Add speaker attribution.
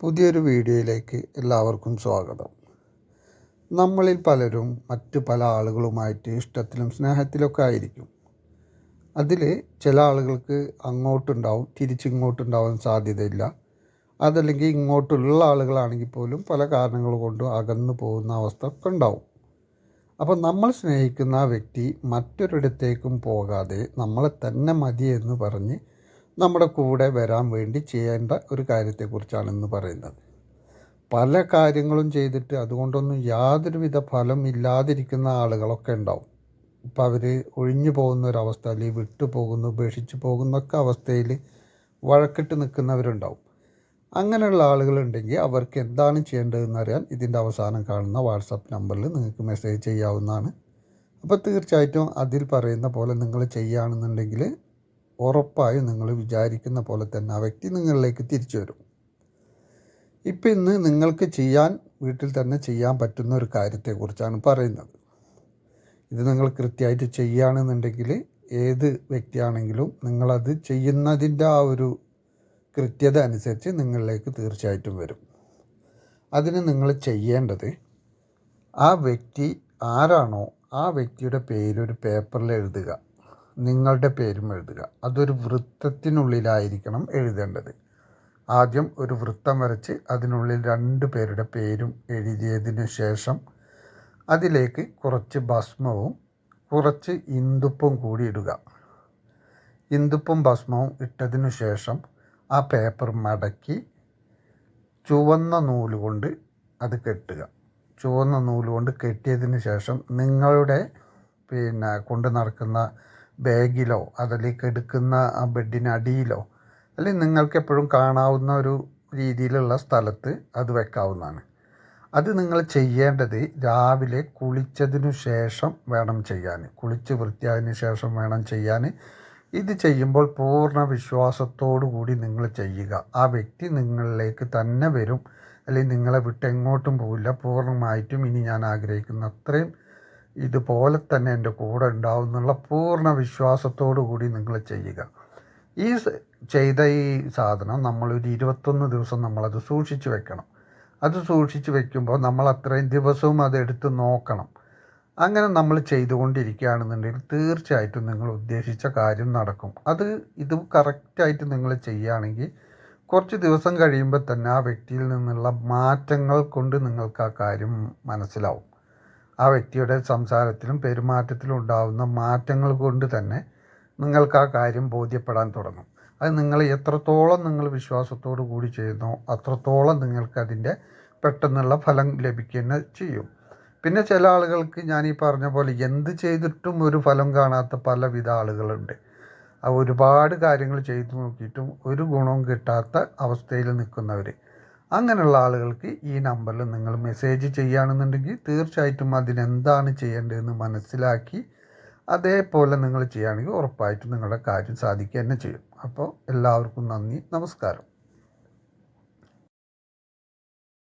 Speaker 1: പുതിയൊരു വീഡിയോയിലേക്ക് എല്ലാവർക്കും സ്വാഗതം. നമ്മളിൽ പലരും മറ്റു പല ആളുകളുമായിട്ട് ഇഷ്ടത്തിലും സ്നേഹത്തിലൊക്കെ ആയിരിക്കും. അതിൽ ചില ആളുകൾക്ക് അങ്ങോട്ടുണ്ടാവും തിരിച്ചിങ്ങോട്ടുണ്ടാവാൻ സാധ്യതയില്ല. അതല്ലെങ്കിൽ ഇങ്ങോട്ടുള്ള ആളുകളാണെങ്കിൽ പോലും പല കാരണങ്ങൾ കൊണ്ടും അകന്നു പോകുന്ന അവസ്ഥ ഒക്കെ ഉണ്ടാവും അപ്പോൾ നമ്മൾ സ്നേഹിക്കുന്ന ആ വ്യക്തി മറ്റൊരിടത്തേക്കും പോകാതെ നമ്മളെ തന്നെ മതി എന്ന് പറഞ്ഞ് നമ്മുടെ കൂടെ വരാൻ വേണ്ടി ചെയ്യേണ്ട ഒരു കാര്യത്തെക്കുറിച്ചാണ് ഇന്ന് പറയുന്നത്. പല കാര്യങ്ങളും ചെയ്തിട്ട് അതുകൊണ്ടൊന്നും യാതൊരുവിധ ഫലം ഇല്ലാതിരിക്കുന്ന ആളുകളൊക്കെ ഉണ്ടാവും. ഇപ്പം അവർ ഒഴിഞ്ഞു പോകുന്ന ഒരവസ്ഥ അല്ലെങ്കിൽ വിട്ടുപോകുന്നു ഉപേക്ഷിച്ച് പോകുന്നൊക്കെ അവസ്ഥയിൽ വഴക്കിട്ട് നിൽക്കുന്നവരുണ്ടാവും. അങ്ങനെയുള്ള ആളുകളുണ്ടെങ്കിൽ അവർക്ക് എന്താണ് ചെയ്യേണ്ടതെന്ന് അറിയാൻ ഇതിന്റെ അവസാനം കാണുന്ന വാട്സപ്പ് നമ്പറിൽ നിങ്ങൾക്ക് മെസ്സേജ് ചെയ്യാവുന്നതാണ്. അപ്പോൾ തീർച്ചയായിട്ടും അതിൽ പറയുന്ന പോലെ നിങ്ങൾ ചെയ്യുകയാണെന്നുണ്ടെങ്കിൽ ഉറപ്പായും നിങ്ങൾ വിചാരിക്കുന്ന പോലെ തന്നെ ആ വ്യക്തി നിങ്ങളിലേക്ക് തിരിച്ചു വരും. ഇപ്പം ഇന്ന് നിങ്ങൾക്ക് ചെയ്യാൻ വീട്ടിൽ തന്നെ ചെയ്യാൻ പറ്റുന്ന ഒരു കാര്യത്തെക്കുറിച്ചാണ് പറയുന്നത്. ഇത് നിങ്ങൾ കൃത്യമായിട്ട് ചെയ്യുകയാണെന്നുണ്ടെങ്കിൽ ഏത് വ്യക്തിയാണെങ്കിലും നിങ്ങളത് ചെയ്യുന്നതിന്റെ ആ ഒരു കൃത്യത അനുസരിച്ച് നിങ്ങളിലേക്ക് തീർച്ചയായിട്ടും വരും. അതിന് നിങ്ങൾ ചെയ്യേണ്ടത് ആ വ്യക്തി ആരാണോ ആ വ്യക്തിയുടെ പേരൊരു പേപ്പറിൽ എഴുതുക. നിങ്ങളുടെ പേരും എഴുതുക. അതൊരു വൃത്തത്തിനുള്ളിലായിരിക്കണം എഴുതേണ്ടത്. ആദ്യം ഒരു വൃത്തം വരച്ച് അതിനുള്ളിൽ രണ്ട് പേരുടെ പേരും എഴുതിയതിനു ശേഷം അതിലേക്ക് കുറച്ച് ഭസ്മവും കുറച്ച് ഇന്ദുപ്പും കൂടി ഇടുക. ഇന്ദുപ്പും ഭസ്മവും ഇട്ടതിനു ശേഷം ആ പേപ്പർ മടക്കി ചുവന്ന നൂൽ കൊണ്ട് അത് കെട്ടുക. ചുവന്ന നൂൽ കൊണ്ട് കെട്ടിയതിന് ശേഷം നിങ്ങളുടെ പിന്നെ കൊണ്ട് നടക്കുന്ന ബാഗിലോ അതിലേക്ക് എടുക്കുന്ന ആ ബെഡിനടിയിലോ അല്ലെങ്കിൽ നിങ്ങൾക്ക് എപ്പോഴും കാണാവുന്ന ഒരു രീതിയിലുള്ള സ്ഥലത്ത് അത് വെക്കാവുന്നതാണ്. അത് നിങ്ങൾ ചെയ്യേണ്ടത് രാവിലെ കുളിച്ചതിനു ശേഷം വേണം ചെയ്യാൻ. കുളിച്ച് വൃത്തിയായതിനു ശേഷം വേണം ചെയ്യാൻ. ഇത് ചെയ്യുമ്പോൾ പൂർണ വിശ്വാസത്തോടു കൂടി നിങ്ങൾ ചെയ്യുക. ആ വ്യക്തി നിങ്ങളിലേക്ക് തന്നെ വരും. അല്ലെങ്കിൽ നിങ്ങളെ വിട്ട് എങ്ങോട്ടും പോവില്ല. പൂർണമായിട്ടും ഇനി ഞാൻ ആഗ്രഹിക്കുന്ന. അത്രയും ഇതുപോലെ തന്നെ എന്റെ കൂടെ ഉണ്ടാവും എന്നുള്ള പൂർണ വിശ്വാസത്തോടു കൂടി നിങ്ങൾ ചെയ്യുക. ഈ ചെയ്ത ഈ സാധനം നമ്മളൊരു ഇരുപത്തൊന്ന് ദിവസം നമ്മളത് സൂക്ഷിച്ച് വെക്കണം. അത് സൂക്ഷിച്ച് വെക്കുമ്പോൾ നമ്മൾ അത്രയും ദിവസവും അത് എടുത്ത് നോക്കണം. അങ്ങനെ നമ്മൾ ചെയ്തുകൊണ്ടിരിക്കുകയാണെന്നുണ്ടെങ്കിൽ തീർച്ചയായിട്ടും നിങ്ങൾ ഉദ്ദേശിച്ച കാര്യം നടക്കും. അത് ഇത് കറക്റ്റായിട്ട് നിങ്ങൾ ചെയ്യുകയാണെങ്കിൽ കുറച്ച് ദിവസം കഴിയുമ്പോൾ തന്നെ ആ വ്യക്തിയിൽ നിന്നുള്ള മാറ്റങ്ങൾ കൊണ്ട് നിങ്ങൾക്ക് ആ കാര്യം മനസ്സിലാവും. ആ വ്യക്തിയുടെ സംസാരത്തിലും പെരുമാറ്റത്തിലും ഉണ്ടാകുന്ന മാറ്റങ്ങൾ കൊണ്ട് തന്നെ നിങ്ങൾക്ക് ആ കാര്യം ബോധ്യപ്പെടാൻ തുടങ്ങും. അത് നിങ്ങൾ എത്രത്തോളം നിങ്ങൾ വിശ്വാസത്തോടു കൂടി ചെയ്യുന്നോ അത്രത്തോളം നിങ്ങൾക്ക് അതിന്റെ പെട്ടെന്നുള്ള ഫലം ലഭിക്കുക ചെയ്യും. പിന്നെ ചില ആളുകൾക്ക് ഞാൻ ഈ പറഞ്ഞ പോലെ എന്ത് ചെയ്തിട്ടും ഒരു ഫലം കാണാത്ത പലവിധ ആളുകളുണ്ട്. ഒരുപാട് കാര്യങ്ങൾ ചെയ്തു നോക്കിയിട്ടും ഒരു ഗുണവും കിട്ടാത്ത അവസ്ഥയിൽ നിൽക്കുന്നവർ അങ്ങനെയുള്ള ആളുകൾക്ക് ഈ നമ്പറിൽ നിങ്ങൾ മെസ്സേജ് ചെയ്യുകയാണെന്നുണ്ടെങ്കിൽ തീർച്ചയായിട്ടും അതിനെന്താണ് ചെയ്യേണ്ടതെന്ന് മനസ്സിലാക്കി അതേപോലെ നിങ്ങൾ ചെയ്യുകയാണെങ്കിൽ ഉറപ്പായിട്ടും നിങ്ങളുടെ കാര്യം സാധിക്കുക തന്നെ ചെയ്യും. അപ്പോൾ എല്ലാവർക്കും നന്ദി നമസ്കാരം.